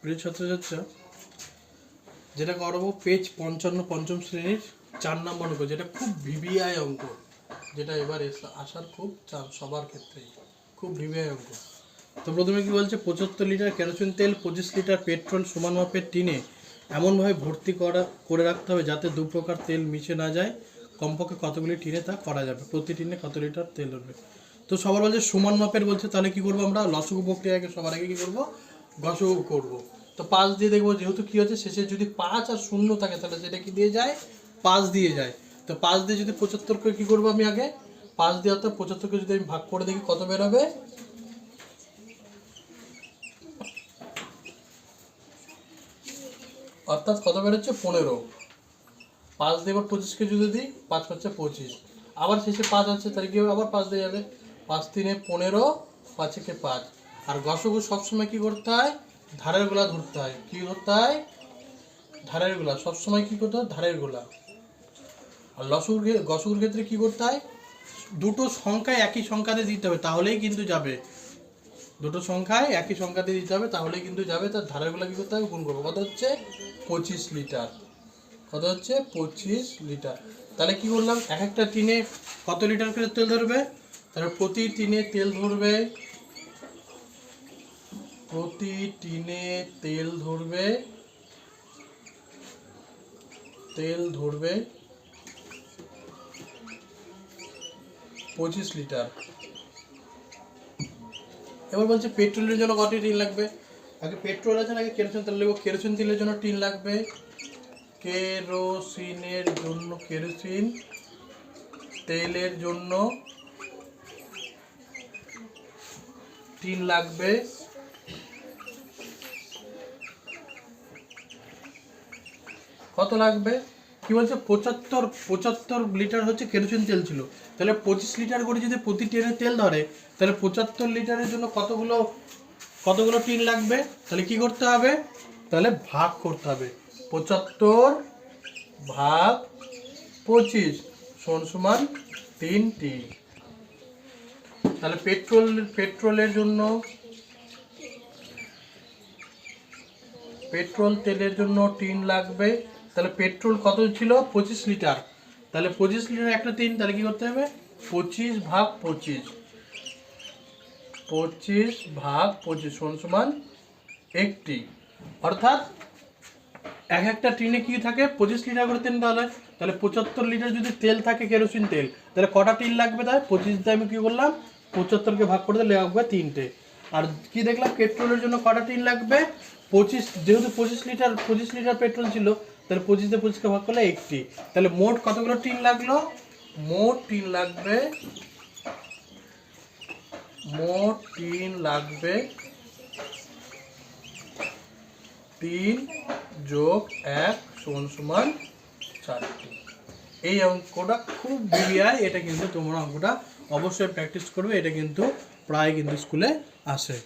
প্রিয় ছাত্রছাত্রীরা, যেটা করব পেজ পঞ্চান্ন, পঞ্চম শ্রেণির চার নম্বর অঙ্ক, যেটা খুব ভিভিআই অঙ্ক, যেটা এবার আসার খুব চাপ সবার ক্ষেত্রেই, খুব ভিভিআই অঙ্ক। তো প্রথমে কি বলছে, পঁচাত্তর লিটার কেরোসিন তেল, পঁচিশ লিটার পেট্রোল সমান মাপের টিনে, এমনভাবে ভর্তি করা, করে রাখতে হবে যাতে দু প্রকার তেল মিশে না যায়, কমপক্ষে কতগুলি টিনে তা করা যাবে, প্রতি টিনে কত লিটার তেল হবে। তো সবার বলছে সমান মাপের বলছে, তাহলে কি করব আমরা? লসগু প্রক্রিয়াকে সবার আগে কি করব? গসগু করব। তো পাঁচ দিয়ে দেখব যেহেতু কি হচ্ছে, শেষে যদি পাঁচ আর শূন্য থাকে, তাহলে সেটা কি দিয়ে যায়? পাঁচ দিয়ে যায়। তো পাঁচ দিয়ে যদি পঁচাত্তরকে কি করব আমি আগে? পাঁচ দিয়ে অর্থাৎ পঁচাত্তরকে যদি আমি ভাগ করে দেখি, কত বেরোবে অর্থাৎ কত বেরোচ্ছে পনেরো। পাঁচ দিয়ে এবার পঁচিশকে যদি দিই, পাঁচ পাঁচে পঁচিশ। আবার শেষে পাঁচ আছে, তাহলে কি আবার পাঁচ দিয়ে যাবে। পাঁচ তিনে পনেরো, পাঁচেকে পাঁচ। আর গসগু সবসময় কি করতে হয়? ধারের গোলা ধরতে হয়। কি ধরতে হয়? ধারের গোলা। সবসময় কি করতে হয়? ধারের গোলা। আর লসগুর ক্ষে- গসগুর ক্ষেত্রে কি করতে হয়? দুটো সংখ্যায় একই সংখ্যাতে দিতে হবে, তাহলেই কিন্তু যাবে। দুটো সংখ্যায় একই সংখ্যাতে দিতে হবে, তাহলেই কিন্তু যাবে। তার ধারের গোলা কি করতে হবে? গুণ করব। কত হচ্ছে? পঁচিশ লিটার। কত হচ্ছে? পঁচিশ লিটার। তাহলে কি করলাম? এক একটা টিনে কত লিটার করে তেল ধরবে? তাহলে প্রতি টিনে তেল ধরবে প্রতি টিনে তেল ধরবে। তেল ধরবে। পঁচিশ লিটার। এবার বলছে পেট্রোলের জন্য কত টিন লাগবে? আগে পেট্রোল আছে নাকি কেরোসিন তেল লাগবে কেরোসিন তেলের জন্য টিন লাগবে। কেরোসিনের জন্য কেরোসিন। তেলের জন্য টিন লাগবে। কত লাগবে? কি বলছে? পঁচাত্তর পঁচাত্তর লিটার হচ্ছে কেরোসিন তেল ছিল। তাহলে পঁচিশ লিটার করে যদি প্রতি ট্রেনে তেল ধরে, তাহলে পঁচাত্তর লিটারের জন্য কতগুলো কতগুলো টিন লাগবে? তাহলে কি করতে হবে? তাহলে ভাগ করতে হবে। পঁচাত্তর ভাগ পঁচিশ সমান সমান তিন টিন। তাহলে পেট্রোল, পেট্রোলের জন্য, পেট্রোল তেলের জন্য টিন লাগবে। তাহলে পেট্রোল কত ছিল? পঁচিশ লিটার। তাহলে পঁচিশ লিটার একটা টিন তাহলে কি করতে হবে? পঁচিশ ভাগ পঁচিশ। পঁচিশ ভাগ পঁচিশ সমান একটি। অর্থাৎ এক একটা টিনে কি থাকে? পঁচিশ লিটার করে তেল তাহলে। তাহলে পঁচাত্তর লিটার যদি তেল থাকে, কেরোসিন তেল, তাহলে কটা টিন লাগবে তাই পঁচিশ আমি কি করলাম? পঁচাত্তরকে ভাগ করে দিলে লাগবে তিনটে। আর কি দেখলাম? পেট্রোলের জন্য কটা টিন লাগবে? পঁচিশ, যেহেতু পঁচিশ লিটার পঁচিশ লিটার পেট্রোল ছিল তাহলে পঁচিশ পঁচিশকে ভাগ করলে একটি তাহলে মোট কতগুলো টিন লাগল? মোট টিন লাগবে, মোট টিন লাগবে তিন যোগ এক সমান সমান চারটি এই অঙ্কটা খুব বিরিয়ায় এটা কিন্তু তোমরা অঙ্কটা অবশ্যই প্র্যাকটিস করবে, এটা কিন্তু প্রায় কিন্তু স্কুলে আসে।